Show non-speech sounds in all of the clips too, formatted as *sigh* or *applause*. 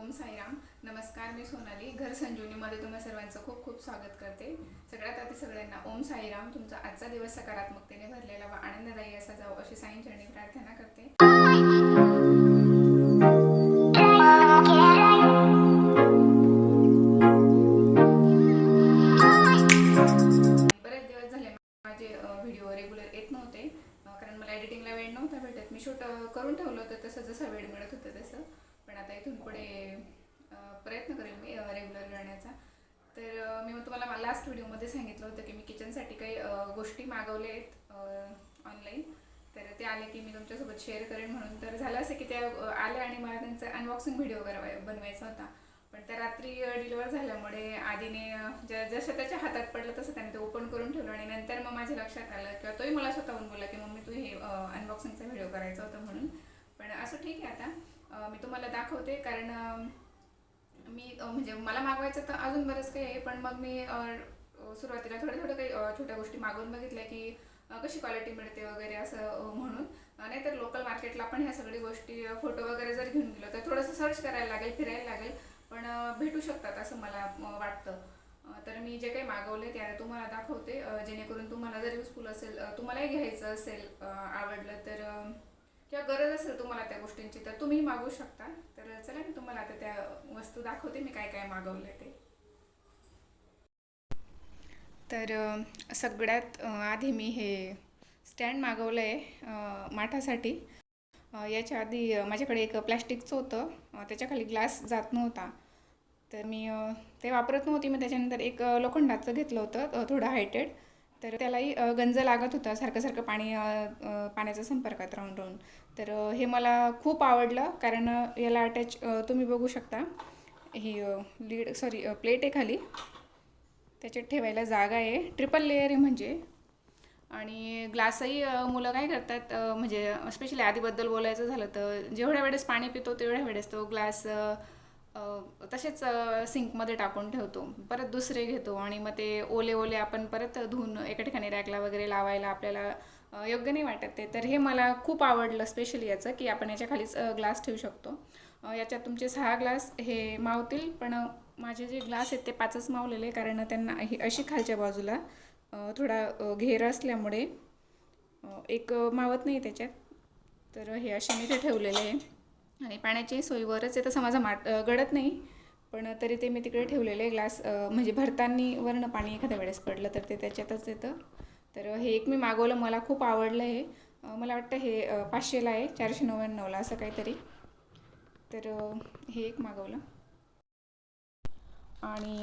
ओम साईराम. नमस्कार मी सोनाली. घर संजीवनीमध्ये तुम्हा सर्वांचं खूप खूप स्वागत करते. सगळ्यात आधी सगळ्यांना ओम साईराम. तुमचा आजचा दिवस सकारात्मकतेने भरलेला व आनंददायी असा जाऊ अशी साईंचरणी प्रार्थना करते. बरेच दिवस झाले माझे व्हिडिओ रेग्युलर येत नव्हते. कारण मला एडिटिंगला वेळ नव्हता भेटत. मी शूट करून ठेवलं होतं तसं जसा वेळ मिळत होतं तसं. पण आता इथून पुढे प्रयत्न करेन मी रेग्युलर करण्याचा तर मी मग तुम्हाला लास्ट व्हिडिओमध्ये सांगितलं होतं की मी किचनसाठी काही गोष्टी मागवल्या आहेत ऑनलाईन तर ते आले की मी तुमच्यासोबत शेअर करेन म्हणून. तर झालं असं की त्या आल्या आणि मला त्यांचा अनबॉक्सिंग व्हिडिओ करावा बनवायचा होता. पण त्या रात्री डिलिव्हर झाल्यामुळे आधीने ज्या जसं त्याच्या हातात पडलं तसं त्याने ते ओपन करून ठेवलं आणि नंतर मग माझ्या लक्षात आलं किंवा तोही मला स्वतःहून बोलला की मम्मी तू हे अनबॉक्सिंगचा व्हिडिओ करायचा होता म्हणून. पण असं ठीक आहे आता. मी तुम्हाला दाखवते कारण मी म्हणजे मला मागवायचं तर अजून बरंच काही आहे पण मग मी सुरुवातीला थोडं थोडं काही छोट्या गोष्टी मागवून बघितल्या की कशी क्वालिटी मिळते वगैरे असं म्हणून. नाहीतर लोकल मार्केटला पण ह्या सगळी गोष्टी फोटो वगैरे जर घेऊन गेलो तर थोडंसं सर्च करायला लागेल फिरायला लागेल पण भेटू शकतात असं मला वाटतं. तर मी जे काही मागवले ते तुम्हाला दाखवते जेणेकरून तुम्हाला जर युजफुल असेल तुम्हालाही घ्यायचं असेल आवडलं तर किंवा गरज असेल तुम्हाला त्या गोष्टींची तर तुम्ही मागवू शकता. तर चला मी तुम्हाला आता त्या वस्तू दाखवते मी काय काय मागवलं ते. तर सगळ्यात आधी मी हे स्टँड मागवलं आहे माठासाठी. याच्या आधी माझ्याकडे एक प्लॅस्टिकचं होतं. त्याच्याखाली ग्लास जात नव्हता. तर मी ते वापरत नव्हती. मी त्याच्यानंतर एक लोखंडाचं घेतलं होतं थोडं हायटेड. तर त्यालाही गंज लागत होता. सारखं सारखं पाणी पाण्याच्या संपर्कात राहून राहून. तर हे मला खूप आवडलं कारण याला अटॅच तुम्ही बघू शकता. ही लीड सॉरी प्लेट आहे खाली. त्याच्यात ठेवायला जागा आहे. ट्रिपल लेअर आहे म्हणजे. आणि ग्लासही मुलं काय करतात म्हणजे स्पेशली आधीबद्दल बोलायचं झालं तर जेवढ्या वेळेस पाणी पितो तेवढ्या वेळेस तो ग्लास तसेच सिंकमध्ये टाकून ठेवतो. परत दुसरे घेतो आणि मग ते ओले ओले आपण परत धुवून एका ठिकाणी रॅकला वगैरे लावायला आपल्याला योग्य नाही वाटत ते. तर हे मला खूप आवडलं स्पेशली याचं की आपण याच्या खालीच ग्लास ठेवू शकतो. याच्यात तुमचे सहा ग्लास हे मावतील पण माझे जे ग्लास आहेत ते पाचच मावलेले कारण त्यांना ही अशी खालच्या बाजूला थोडा घेर असल्यामुळे एक मावत नाही त्याच्यात. तर हे असे मी ते ठेवलेले आहे. आणि पाण्याची सोयीवरच आहे तसं माझा माट गडत गळत नाही. पण तरी ते मी तिकडे ठेवलेले ग्लास म्हणजे भरताना वरनं पाणी एखाद्या वेळेस पडलं तर ते त्याच्यातच येतं. तर हे एक मी मागवलं मला खूप आवडलं हे. मला वाटतं हे पाचशेला आहे चारशे नव्याण्णवला असं काहीतरी. तर हे एक मागवलं. आणि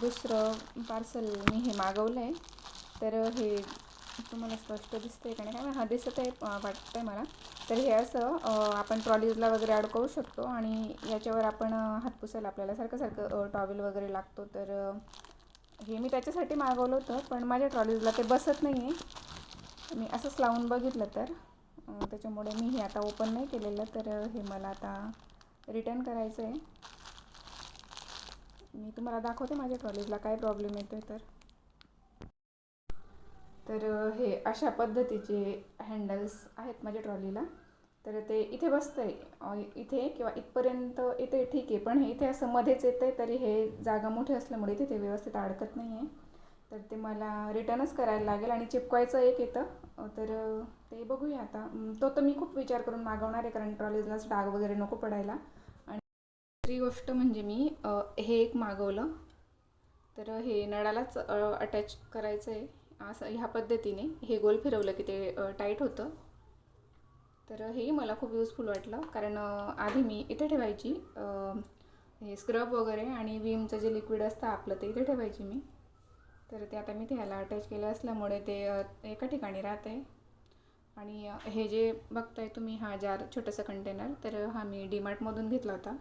दुसरं पार्सल मी हे मागवलं आहे. तर हे तुम्हाला स्पष्ट दिसतंय का नाही? काय हा दिसत आहे वाटतं आहे मला. तर हे असं आपण ट्रॉलीजला वगैरे अडकवू शकतो आणि याच्यावर आपण हातपुसायला हात पुसायला आपल्याला सारखं सारखं टॉवेल वगैरे लागतो. तर हे मी त्याच्यासाठी मागवलं होतं पण माझ्या ट्रॉलीजला ते बसत नाही आहे मी असंच लावून बघितलं तर त्याच्यामुळे मी हे आता ओपन नाही केलेलं. तर हे मला आता रिटर्न करायचं आहे मी तुम्हाला दाखवते माझ्या ट्रॉलीजला काय प्रॉब्लेम येतो आहे तर. तर हे अशा पद्धतीचे हँडल्स आहेत माझ्या ट्रॉलीला तर ते इथे बसतं आहे इथे किंवा इथपर्यंत येते ठीक आहे. पण हे इथे असं मध्येच येतं आहे तरी हे जागा मोठी असल्यामुळे तिथे व्यवस्थित अडकत नाही आहे तर ते मला रिटर्नच करायला लागेल आणि चिपकवायचं एक येतं. तर ते बघूया आता. तो तर मी खूप विचार करून मागवणार आहे कारण ट्रॉलीजलाच डाग वगैरे नको पडायला. आणि दुसरी गोष्ट म्हणजे मी हे एक मागवलं. तर हे नळालाच अटॅच करायचं आहे असं ह्या पद्धतीने हे गोल फिरवलं की ते टाईट होतं. तर हेही मला खूप यूजफुल वाटलं. कारण आधी मी इथे ठेवायची हे स्क्रब वगैरे आणि विमचं जे लिक्विड असतं आपलं ते इथे ठेवायची मी. तर ते आता मी ते ह्याला अटॅच केलं असल्यामुळे ते एका ठिकाणी राहते आणि हे जे बघताय तुम्ही हा जार छोटंसं कंटेनर तर हा मी डीमार्टमधून घेतला होता.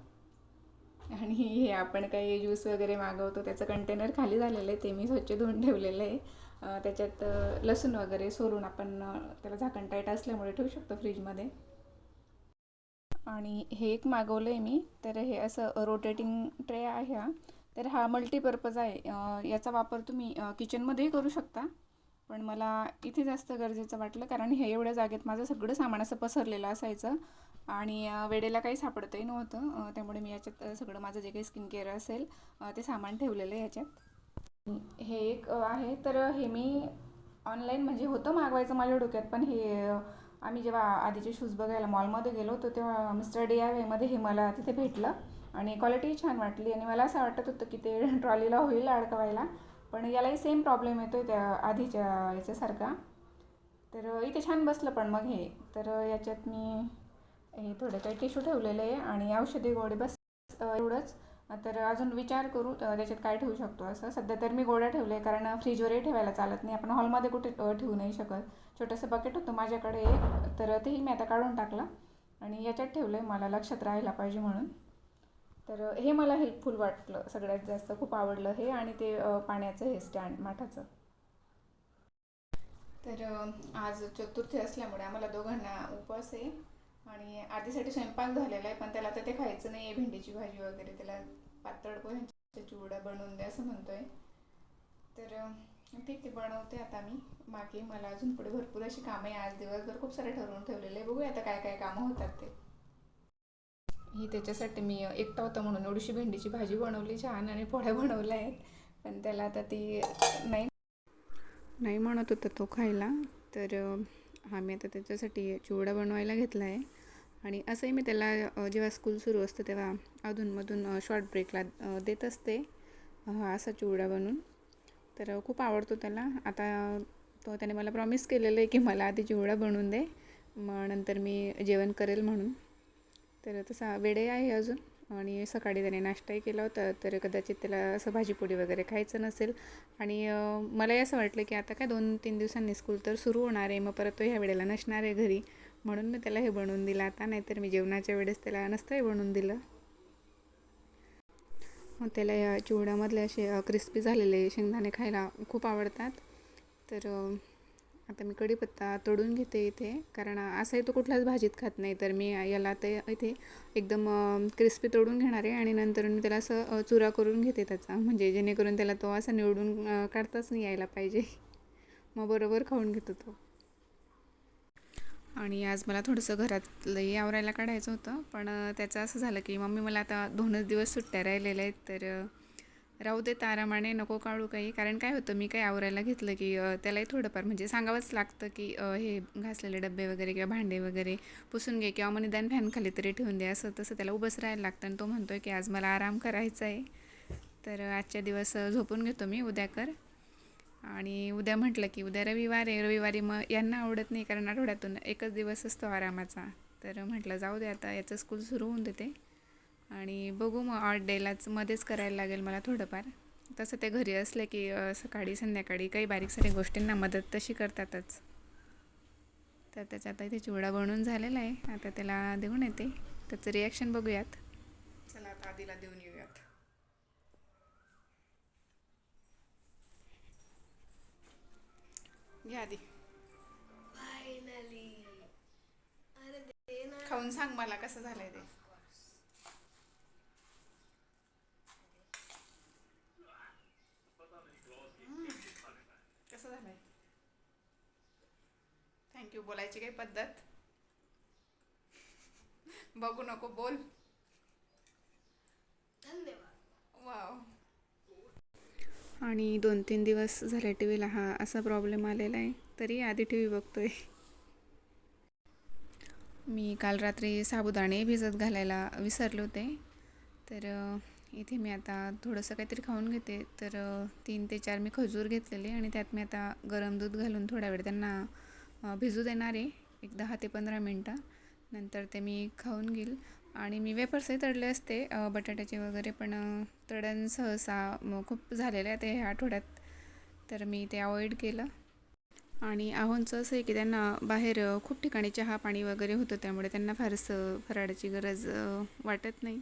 हे आपण काही ज्यूस वगैरे मागवतो त्याचं कंटेनर खाली झालेलं आहे ते मी स्वच्छ धुवून ठेवलेलं आहे. त्याच्यात लसूण वगैरे सोलून आपण त्याला झाकण टाईट असल्यामुळे ठेवू शकतो फ्रीजमध्ये आणि हे एक मागवलं आहे मी. तर हे असं रोटेटिंग ट्रे आहे हा. तर हा मल्टीपर्पज आहे. याचा वापर तुम्ही किचनमध्येही करू शकता. पण मला इथे जास्त गरजेचं वाटलं कारण हे एवढ्या जागेत माझं सगळं सामान असं पसरलेलं असायचं. आणि वेळेला काही सापडतही नव्हतं. त्यामुळे मी याच्यात सगळं माझं जे काही स्किन केअर असेल ते सामान ठेवलेलं आहे याच्यात. हे एक आहे. तर हे मी ऑनलाईन म्हणजे होतं मागवायचं माझ्या डोक्यात पण हे आम्ही जेव्हा आधीचे शूज बघायला मॉलमध्ये गेलो होतो तेव्हा मिस्टर डी आय वेमध्ये हे मला तिथे भेटलं. आणि क्वालिटी छान वाटली आणि मला असं वाटत होतं की ते *laughs* ट्रॉलीला होईल अडकवायला. पण यालाही सेम प्रॉब्लेम येतो आहे त्या आधीच्या याच्यासारखा. तर इथे छान बसलं पण मग हे. तर याच्यात मी हे थोडे काही टिश्यू ठेवलेले आहे आणि औषधी गोळी बस एवढंच. तर अजून विचार करू त्याच्यात काय ठेवू शकतो असं. सध्या तर मी गोळ्या ठेवले कारण फ्रीजवरही ठेवायला चालत नाही. आपण हॉलमध्ये कुठे ठेवू नाही शकत. छोटंसं बकेट होतं माझ्याकडे एक तर तेही मी आता काढून टाकलं आणि याच्यात ठेवलं आहे मला लक्षात राहायला पाहिजे म्हणून. तर हे मला हेल्पफुल वाटलं. सगळ्यात जास्त खूप आवडलं हे आणि ते पाण्याचं हे स्टँड माठाचं. तर आज चतुर्थी असल्यामुळे आम्हाला दोघांना उपवास आहे. आणि आधीसाठी स्वयंपाक झालेला आहे पण त्याला तर ते खायचं नाही आहे भेंडीची भाजी वगैरे त्याला पातळ पोह्यांच्या चिवडा बनवून द्या असं म्हणतोय. तर ठीक आहे बनवते आता मी. बाकी मला अजून पुढे भरपूर अशी कामं आहे. आज दिवसभर खूप सारे ठरवून ठेवलेले आहे. बघूया आता काय काय कामं होतात ते. ही त्याच्यासाठी मी एकटा होता म्हणून एवढीशी भेंडीची भाजी बनवली छान आणि पोळ्या बनवल्या आहेत. पण त्याला आता ती नाही. नाही म्हणत होता तो खायला तर आम्ही हा मी आता त्याच्यासाठी चिवडा बनवायला घेतला आहे. आणि असंही मी त्याला जेव्हा स्कूल सुरू असतं तेव्हा अधूनमधून शॉर्ट ब्रेकला देत असते. हा असा चिवडा बनवून तर खूप आवडतो त्याला. आता तो त्याने मला प्रॉमिस केलेलं आहे की मला आधी चिवडा बनवून दे. मग नंतर मी जेवण करेल म्हणून. तर तसा वेडे आहे अजून. आणि सकाळी त्याने नाश्ताही केला होता. तर कदाचित त्याला असं भाजीपोळी वगैरे खायचं नसेल. आणि मलाही असं वाटलं की आता काय दोन तीन दिवसांनी स्कूल तर सुरू होणार आहे. मग परत तो ह्या वेळेला नसणार आहे घरी. म्हणून मी त्याला हे बनवून दिलं. आता नाहीतर मी जेवणाच्या वेळेस त्याला नसतंही बनवून दिलं. मग त्याला या चिवड्यामधले असे क्रिस्पी झालेले शेंगदाणे खायला खूप आवडतात. तर आता मी कढीपत्ता तोडून घेते इथे. कारण असंही तो कुठल्याच भाजीत खात नाही. तर मी याला ते इथे एकदम क्रिस्पी तोडून घेणार आहे आणि नंतर मी त्याला असं चुरा करून घेते त्याचा. म्हणजे जेणेकरून त्याला तो असा निवडून काढताच नाही यायला पाहिजे. मग बरोबर खाऊन घेतो तो. आणि आज मला थोडंसं घरातलंही आवरायला काढायचं होतं. पण त्याचं असं झालं की मम्मी मला आता दोनच दिवस सुट्ट्या राहिलेल्या आहेत. तर राहू देत आरामाने नको काढू काही. कारण काय होतं मी काही आवरायला घेतलं की त्यालाही थोडंफार म्हणजे सांगावंच लागतं की हे घासलेले डबे वगैरे किंवा भांडे वगैरे पुसून घे किंवा मग निदान फॅनखाली तरी ठेवून दे. असं तसं त्याला उभंच राहायला लागतं आणि तो म्हणतो आहे की आज मला आराम करायचा आहे. तर आजच्या दिवस झोपून घेतो मी. उद्या कर. आणि उद्या म्हटलं की उद्या रविवार आहे रविवारी मग यांना आवडत नाही कारण आठवड्यातून एकच दिवस असतो आरामाचा. तर म्हटलं जाऊ दे आता याचं स्कूल सुरू होऊन देते. आणि बघू मग आठ डेलाच मध्येच करायला लागेल मला थोडंफार. तसं ते घरी असले की सकाळी संध्याकाळी काही बारीक सारीक गोष्टींना मदत तशी करतातच. तर त्याच्यात आता इथे चिवडा बनवून झालेला आहे. आता त्याला देऊन येते. त्याचं रिॲक्शन बघूयात. चला आता आधीला देऊन येऊयात. घ्या आधी. फायनली अरे दे ना. खाऊन सांग मला कसं झालंय ते. कसं झालंय? थँक्यू बोलायची काही पद्धत? बघू नको बोल धन्यवाद वाव आणि दोन तीन दिवस झाले टी व्हीला हा असा प्रॉब्लेम आलेला आहे तरी आधी टी व्ही बघतो आहे मी काल रात्री साबुदाणे भिजत घालायला विसरले होते. तर इथे मी आता थोडंसं काहीतरी खाऊन घेते. तर तीन ते चार मी खजूर घेतलेले आणि त्यात मी आता गरम दूध घालून थोडा वेळ त्यांना भिजू देणार आहे. एक दहा ते पंधरा मिनटं. नंतर ते मी खाऊन घेईल. आणि मी वेफर्सही तळले असते बटाट्याचे वगैरे पण अ, तळण सहसा खूप झालेलं आहे ते ह्या आठवड्यात. तर मी ते अवॉइड केलं. आणि आव्हानचं असं आहे की त्यांना बाहेर खूप ठिकाणी चहा पाणी वगैरे होतं त्यामुळे त्यांना फारसं फराळाची गरज वाटत नाही.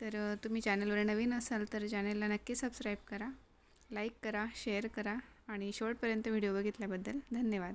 तर तुम्ही चॅनलवर नवीन असाल तर चॅनलला नक्की सबस्क्राईब करा लाईक करा शेअर करा आणि शेवटपर्यंत व्हिडिओ बघितल्याबद्दल धन्यवाद.